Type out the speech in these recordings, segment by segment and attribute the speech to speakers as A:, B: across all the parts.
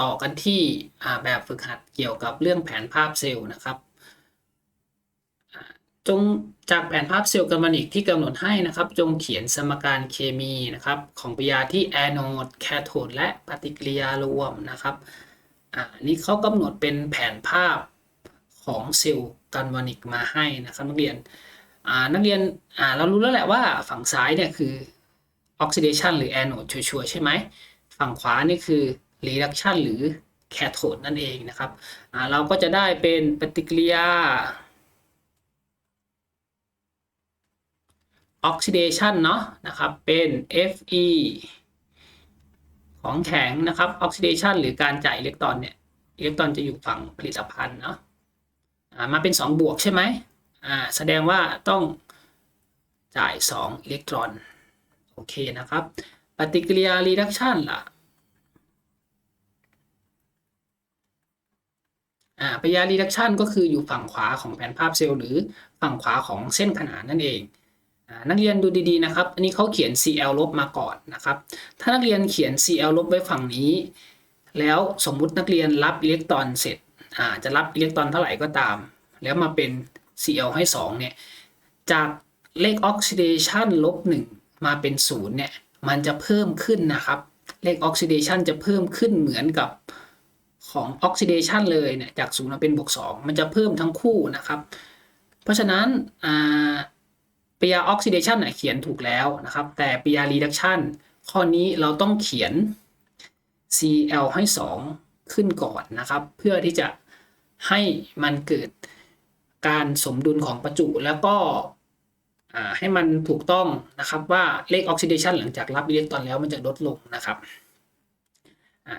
A: ต่อกันที่แบบฝึกหัดเกี่ยวกับเรื่องแผนภาพเซลล์นะครับจงจากแผนภาพเซลล์กัลวานิกที่กำหนดให้นะครับ จงเขียนสมการเคมีนะครับของปฏิกิริยาที่แอนโดแคโทดและปฏิกิริยารวมนะครับอ่านี่เขากำหนดเป็นแผนภาพของเซลล์กัลวานิกมาให้นะครับนักเรียนอ่านักเรียนอ่าเรารู้แล้วแหละว่าฝั่งซ้ายเนี่ยคือออกซิเดชันหรือแอนโดชัวร์ใช่ไหมฝั่งขวานี่คือ reduction หรือ cathode นั่นเองนะครับเราก็จะได้เป็นปฏิกิริยา oxidation เนาะนะครับเป็น Fe ของแข็งนะครับ oxidation หรือการจ่ายอิเล็กตรอนเนี่ยอิเล็กตรอนจะอยู่ฝั่งผลิตภัณฑ์เนาะมาเป็น 2 บวกใช่ไหมแสดงว่าต้องจ่าย 2 อิเล็กตรอน โอเคนะครับ ปฏิกิริยา reduction ล่ะ อ่าปยา reduction ก็คืออยู่ฝั่งขวาของแผนภาพเซลล์หรือฝั่งขวาของเส้นขนานนั่นเองอ่านักเรียนดูดีๆนะครับ อันนี้เขาเขียน Cl ลบมาก่อนนะครับ ถ้านักเรียนเขียน Cl ลบไว้ฝั่งนี้ แล้วสมมุตินักเรียนรับอิเล็กตรอนเสร็จอ่าจะรับอิเล็กตรอนเท่าไหร่ก็ตาม แล้วมาเป็น Cl ให้ 2 เนี่ย จากเลขออกซิเดชันลบ1มาเป็น 0 เนี่ย มันจะเพิ่มขึ้นนะครับ เลขออกซิเดชันจะเพิ่มขึ้นเหมือนกับ ของออกซิเดชันเลยเนี่ยจาก0มาเป็นบวก2มันจะเพิ่มทั้งคู่นะครับ เพราะฉะนั้นปฏิยาออกซิเดชันเขียนถูกแล้วนะครับ แต่ปฏิยา reduction ข้อนี้เราต้องเขียน Cl ให้ 2 ขึ้นก่อนนะครับ เพื่อที่จะให้มันเกิดการสมดุลของประจุแล้วก็ให้มันถูกต้องนะครับว่าเลขออกซิเดชันหลังจากรับอิเล็กตรอนแล้วมันจะลดลงนะครับ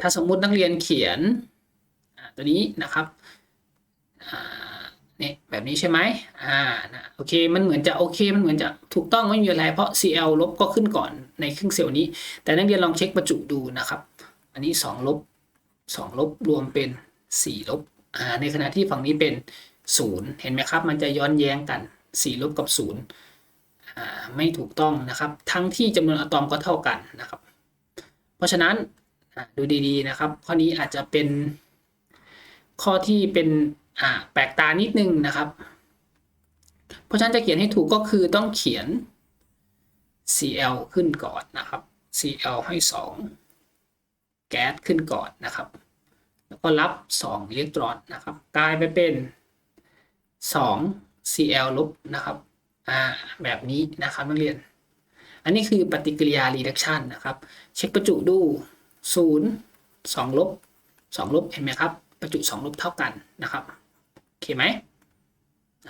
A: ถ้าสมมุตินักเรียนเขียน ตัวนี้นะครับเนี่ยแบบนี้ใช่ไหมอ่านะโอเคมันเหมือนจะโอเคมันเหมือนจะถูกต้องไม่มีอะไรเพราะ Cl ลบก็ขึ้นก่อนในครึ่งเซลล์นี้ แต่นักเรียนลองเช็คประจุดูนะครับ อันนี้ 2 ลบ 2 ลบรวมเป็น 4 ลบอ่าในขณะที่ฝั่งนี้เป็น 0 เห็นไหมครับ มันจะย้อนแย้งกัน 4 ลบกับ 0อ่าไม่ถูกต้องนะครับ ทั้งที่จำนวนอะตอมก็เท่ากันนะครับ เพราะฉะนั้นดูดีๆนะครับ ข้อนี้อาจจะเป็น ข้อที่เป็นอ่าแปลกตานิดนึงนะครับ เพราะฉะนั้นจะเขียนให้ถูกก็คือต้องเขียน Cl ขึ้นก่อนนะครับ Cl ให้ 2 แก๊สขึ้นก่อนนะครับ แล้วก็รับ 2 อิเล็กตรอนนะครับ กลายไปเป็น 2 Cl ลบนะครับอ่าแบบนี้นะครับนักเรียน อันนี้คือปฏิกิริยา reduction นะครับ เช็คประจุดู 0 2 ลบ 2 ลบเห็นไหมครับ ประจุ 2 ลบเท่ากันนะครับโอเคไหม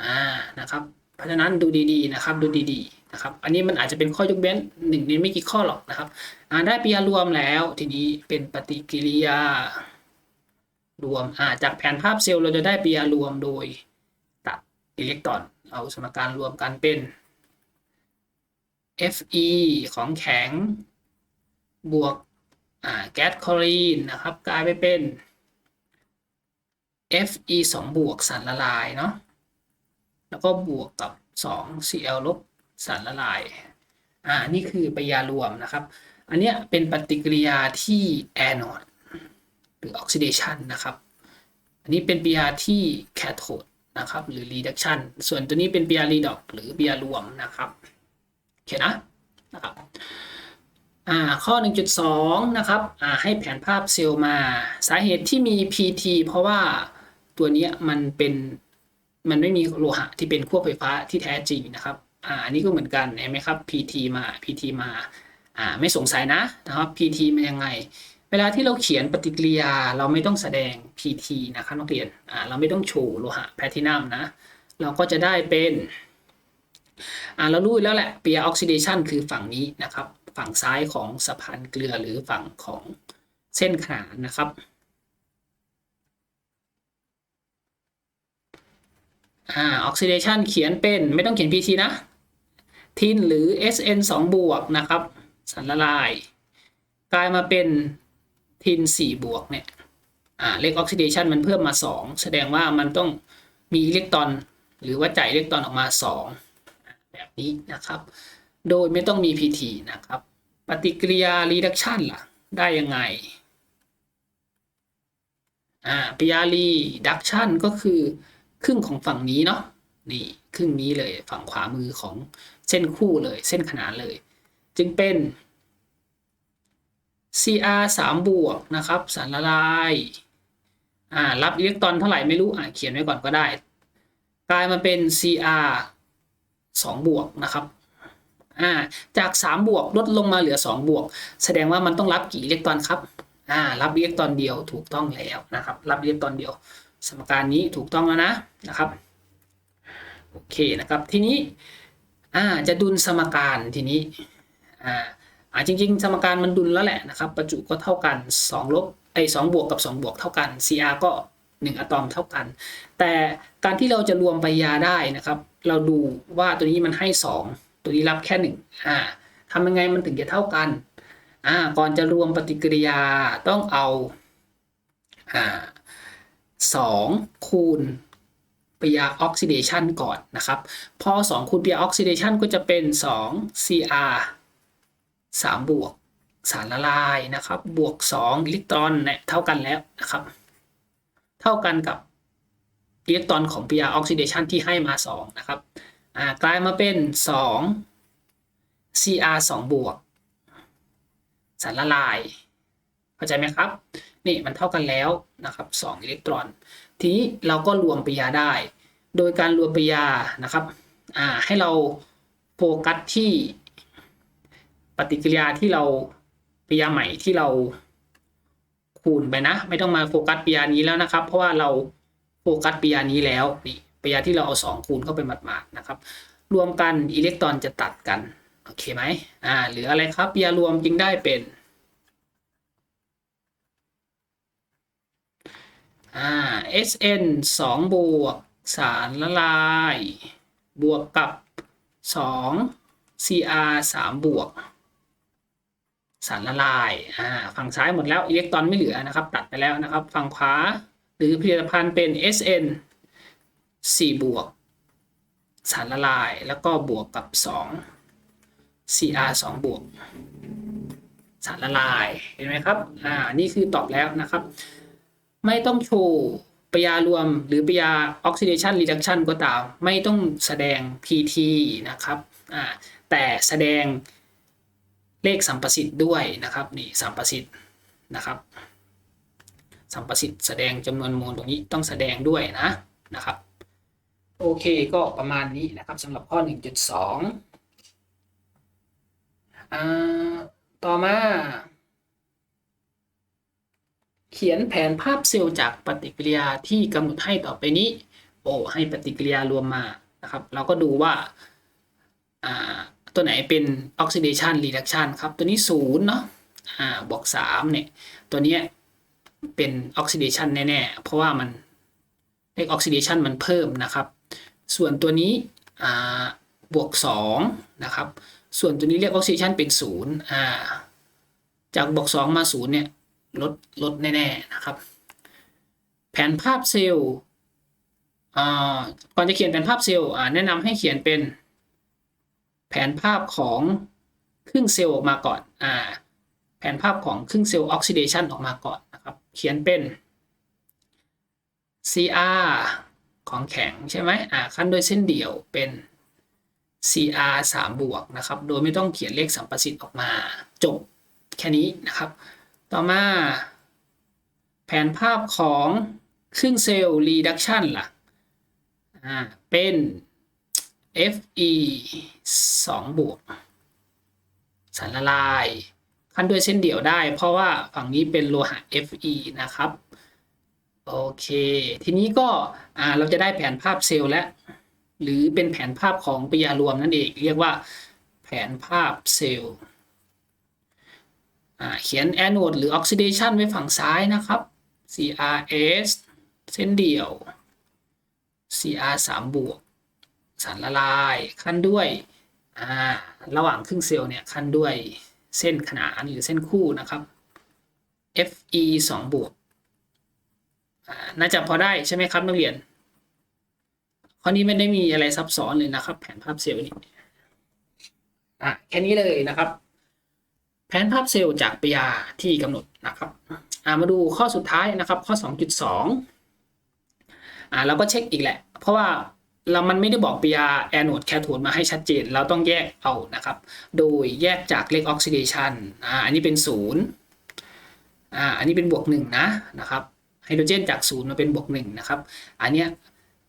A: อ่านะครับเพราะฉะนั้นดูดีๆนะครับดูดีๆนะครับอันนี้มันอาจจะเป็นข้อยกเว้นหนึ่งในไม่กี่ข้อหรอกนะครับอ่าได้ปฏิกิริยารวมแล้วทีนี้เป็นปฏิกิริยารวมอ่าจากแผนภาพเซลล์เราจะได้ปฏิกิริยารวมโดยตัดอิเล็กตรอน เอาสมการรวมกันเป็น Fe ของแข็งบวกแก๊สคลอรีนนะครับกลายไปเป็น Fe 2 บวกสารละลายเนาะแล้วก็บวกกับ 2 Cl ลบสารละลายอ่านี่คือปฏิกิริยารวมนะครับ อันเนี้ยเป็นปฏิกิริยาที่แอนโอดหรือออกซิเดชันนะครับ อันนี้เป็นปฏิกิริยาที่แคโทดนะครับหรือ reduction ส่วนตัวนี้เป็นปฏิกิริยา redox หรือปฏิกิริยารวมนะครับโอเคนะนะครับอ่าข้อ 1.2 นะครับอ่าให้แผนภาพเซลล์มา สาเหตุที่มี PT เพราะว่า ตัวนี้มันเป็นมันไม่มีโลหะที่เป็นขั้วไฟฟ้าที่แท้จริงนะครับอ่าอันนี้ก็เหมือนกันเห็นไหมครับ PT มา PT มาอ่าไม่สงสัยนะนะครับ PT มันยังไง เวลาที่เราเขียนปฏิกิริยาเราไม่ต้องแสดง PT นะครับนักเรียนอ่าเราไม่ต้องโชว์โลหะแพทินัมนะเราก็จะได้เป็นอ่าเรารู้แล้วแหละเปียออกซิเดชันคือฝั่งนี้นะครับ ฝั่งซ้ายของสะพานเกลือหรือฝั่งของเส้นขนานนะครับ อ่าออกซิเดชันเขียนเป็นไม่ต้องเขียน PT นะ ทินหรือ SN 2 บวกนะครับ สารละลาย กลายมาเป็นทิน 4 บวกเนี่ยอ่าเลขออกซิเดชันมันเพิ่มมา 2 แสดงว่ามันต้องมีอิเล็กตรอน หรือว่าจ่ายอิเล็กตรอนออกมา 2 แบบนี้นะครับ โดยไม่ต้องมี PT นะครับ ปฏิกิริยา reduction ล่ะ ได้ยังไงอ่าปิยารีดักชันก็คือ ครึ่งของฝั่งนี้เนาะนี่ครึ่งนี้เลยฝั่งขวามือของเส้นคู่เลย เส้นขนานเลย จึงเป็น Cr 3บวกนะครับ สารละลายอ่ารับอิเล็กตรอนเท่าไหร่ไม่รู้อ่าเขียนไว้ก่อนก็ได้กลายมาเป็น Cr 2บวกนะครับอ่าจาก 3 บวกลดลงมาเหลือ 2 บวก แสดงว่ามันต้องรับกี่อิเล็กตรอนครับอ่ารับอิเล็กตรอนเดียวถูกต้องแล้วนะครับ รับอิเล็กตรอนเดียว สมการนี้ถูกต้องแล้วนะนะครับโอเคนะครับทีนี้อ่าจะดุลสมการทีนี้อ่าอ่าจริง ๆ สมการมันดุลแล้วแหละนะครับ ประจุก็เท่ากัน2ลบไอ้สบวกกับ 2 บวกเท่ากัน Cr ก็ 1 อะตอมเท่ากัน แต่การที่เราจะรวมปยาได้นะครับ เราดูว่าตัวนี้มันให้ 2 ตัวนี้รับแค่1อ่าทำยังไงมันถึงจะเท่ากันอ่าก่อนจะรวมปฏิกิริยาต้องเอาอ่า 2 คูณปยาออกซิเดชันก่อนนะครับ พอ 2 คูณปยาออกซิเดชันก็จะเป็น 2 Cr 3 บวกสารละลายนะครับ บวก 2 อิเล็กตรอนเนี่ยเท่ากันแล้วนะครับ เท่ากันกับอิเล็กตรอนของ PR oxidation ที่ให้มา 2 นะครับกลายมาเป็น 2 Cr 2 บวกสารละลาย เข้าใจไหมครับ นี่มันเท่ากันแล้วนะครับ2อิเล็กตรอน ทีนี้เราก็รวมปริยาได้ โดยการรวมปริยานะครับให้เราโฟกัสที่ปฏิกิริยาที่เราปริยาใหม่ที่เราคูณไปนะ ไม่ต้องมาโฟกัสปริยานี้แล้วนะครับ เพราะว่าเราโฟกัสปริยานี้แล้วนี่ปริยาที่เราเอาสองคูณเข้าไปหมาดๆนะครับ รวมกันอิเล็กตรอนจะตัดกันโอเคไหมอ่าหรืออะไรครับปริยารวมจึงได้เป็น อ่า Sn 2 บวก สารละลาย บวกกับ 2 Cr 3 บวก สารละลายอ่าฝั่งซ้ายหมดแล้วอิเล็กตรอนไม่เหลือนะครับ ตัดไปแล้วนะครับ ฝั่งขวาหรือผลิตภัณฑ์เป็น Sn 4 บวก สารละลายแล้วก็บวกกับ 2 Cr 2 บวก สารละลายเห็นไหมครับอ่านี่คือตอบแล้วนะครับ ไม่ต้องโชว์ปยารวมหรือปยาออกซิเดชันรีดักชันก็ตาม ไม่ต้องแสดง PT นะครับแต่แสดงเลขสัมประสิทธิ์ด้วยนะครับนี่สัมประสิทธิ์นะครับ สัมประสิทธิ์แสดงจำนวนโมลตรงนี้ต้องแสดงด้วยนะนะครับโอเคก็ประมาณนี้นะครับสำหรับข้อ 1.2อ่าต่อมา ขียนแผนภาพเซลล์จากปฏิกิริยาที่กำหนดให้ต่อไปนี้ โอ้ให้ปฏิกิริยารวมมานะครับ เราก็ดูว่าอ่าตัวไหนเป็น oxidation reduction ครับ ตัวนี้ศูนย์เนาะอ่าบวกสามเนี่ย ตัวเนี้ยเป็น oxidation แน่ๆ เพราะว่ามันเลข oxidation มันเพิ่มนะครับ ส่วนตัวนี้อ่าบวกสองนะครับ ส่วนตัวนี้เรียก oxidation เป็นศูนย์อ่าจากบวกสองมาศูนย์เนี่ย ลดลดแน่ๆนะครับ แผนภาพเซลล์ก่อนจะเขียนแผนภาพเซลล์แนะนำให้เขียนเป็นแผนภาพของครึ่งเซลล์ออกมาก่อนอแผนภาพของครึ่งเซลล์ออกซิเดชันออกมาก่อนนะครับ เขียนเป็น Cr ของแข็งใช่ไหมอ่าขั้นด้วยเส้นเดี่ยวเป็น Cr 3 บวกนะครับ โดยไม่ต้องเขียนเลขสัมประสิทธิ์ออกมาจบแค่นี้นะครับ ต่อมา แผนภาพของครึ่งเซลล์ reduction ล่ะอ่าเป็น Fe 2 บวก สารละลายขั้นด้วยเส้นเดี่ยวได้ เพราะว่าฝั่งนี้เป็นโลหะ Fe นะครับ โอเค ทีนี้ก็เราจะได้แผนภาพเซลล์แล้วหรือเป็นแผนภาพของปิยารวมนั่นเอง เรียกว่าแผนภาพเซลล์ เขียนแอนโอดหรือออกซิเดชันไว้ฝั่งซ้ายนะครับ CRS เส้นเดี่ยว CR 3บวก สารละลายขั้นด้วยระหว่างครึ่งเซลล์เนี่ยขั้นด้วยเส้นขนานหรือเส้นคู่นะครับ Fe 2บวกน่าจะพอได้ใช่ไหมครับนักเรียน ข้อนี้ไม่ได้มีอะไรซับซ้อนเลยนะครับ แผนภาพเซลล์นี้อะแค่นี้เลยนะครับ แผนภาพเซลล์จากปยาที่กำหนดนะครับามาดูข้อสุดท้ายนะครับ ข้อ 2.2อ่าเราก็เช็คอีกแหละ เพราะว่าเรามันไม่ได้บอก PR anode cathode มาให้ชัดเจน เราต้องแยกเอานะครับ โดยแยกจากเลขออกซิเดชันอ่าอันนี้เป็นศูนย์อ่าอันนี้เป็นบวกหนึ่งนะนะครับไฮโดรเจนจากศูนย์มาเป็นบวกหนึ่งนะครับ อันเนี้ย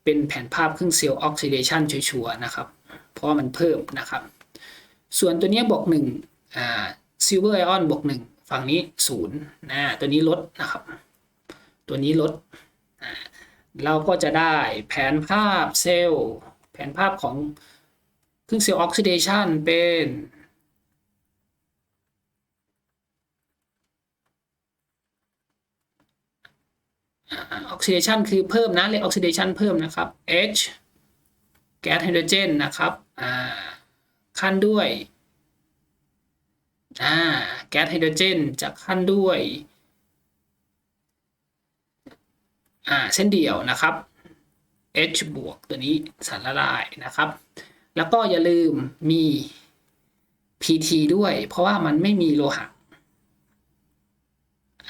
A: เป็นแผนภาพครึ่งเซลล์ออกซิเดชันชัวร์ๆนะครับ เพราะมันเพิ่มนะครับ ส่วนตัวเนี้ยบวกหนึ่งอ่า ซิลเวอร์ไอออนบวกหนึ่งฝั่งนี้ศูนย์นะตัวนี้ลดนะครับ ตัวนี้ลด เราก็จะได้แผนภาพเซลล์แผนภาพของเครึ่องเซลล์ออกซิเดชันเป็นออกซิเดชันคือเพิ่มนะเลขออกซิเดชันเพิ่มนะครับ H แก๊สไฮโดรเจนนะครับขั้นด้วย อ่าแก๊สไฮโดรเจนจะขั้นด้วยอ่าเส้นเดี่ยวนะครับ H บวกตัวนี้สารละลายนะครับ แล้วก็อย่าลืมมี PT ด้วย เพราะว่ามันไม่มีโลหะ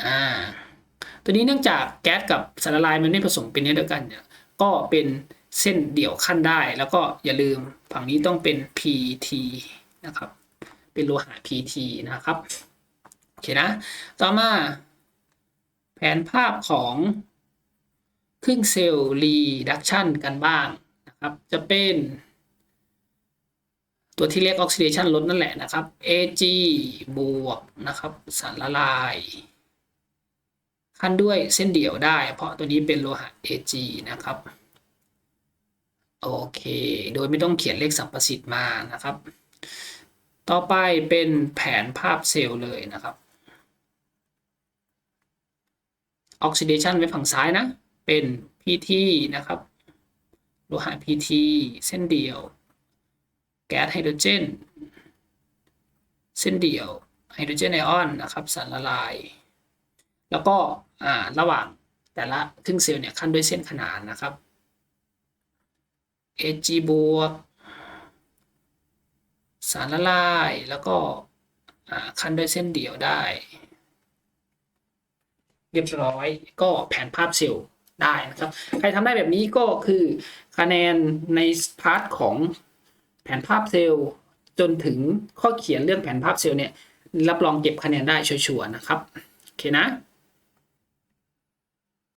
A: อ่าตัวนี้เนื่องจากแก๊สกับสารละลายมันไม่ผสมเป็นเนื้อเดียวกันเนี่ยก็เป็นเส้นเดี่ยวขั้นได้ แล้วก็อย่าลืมฝั่งนี้ต้องเป็น PT นะครับ เป็นโลหะ PT นะครับ โอเคนะ ต่อมา แผนภาพของครึ่งเซลล์รีดักชันกันบ้างนะครับ จะเป็นตัวที่เรียกออกซิเดชันลดนั่นแหละนะครับ Ag บวกนะครับสารละลาย ขั้นด้วยเส้นเดี่ยวได้ เพราะตัวนี้เป็นโลหะ Ag นะครับ โอเค โดยไม่ต้องเขียนเลขสัมประสิทธิ์มานะครับ ต่อไปเป็นแผนภาพเซลล์เลยนะครับออกซิเดชันไว้ฝั่งซ้ายนะ เป็น PT นะครับโลหะ PT เส้นเดียว แก๊สไฮโดรเจน เส้นเดียวไฮโดรเจนไอออนนะครับสารละลาย แล้วก็อ่าระหว่างแต่ละครึ่งเซลล์เนี่ยขั้นด้วยเส้นขนานนะครับ Ag บวก สารละลายแล้วก็ขั้นด้วยเส้นเดี่ยวได้ เรียบร้อยก็แผนภาพเซลล์ได้นะครับ ใครทำได้แบบนี้ก็คือคะแนนในพาร์ทของแผนภาพเซลล์จนถึงข้อเขียนเรื่องแผนภาพเซลล์เนี่ยรับรองเก็บคะแนนได้ชัวร์ๆนะครับ โอเคนะ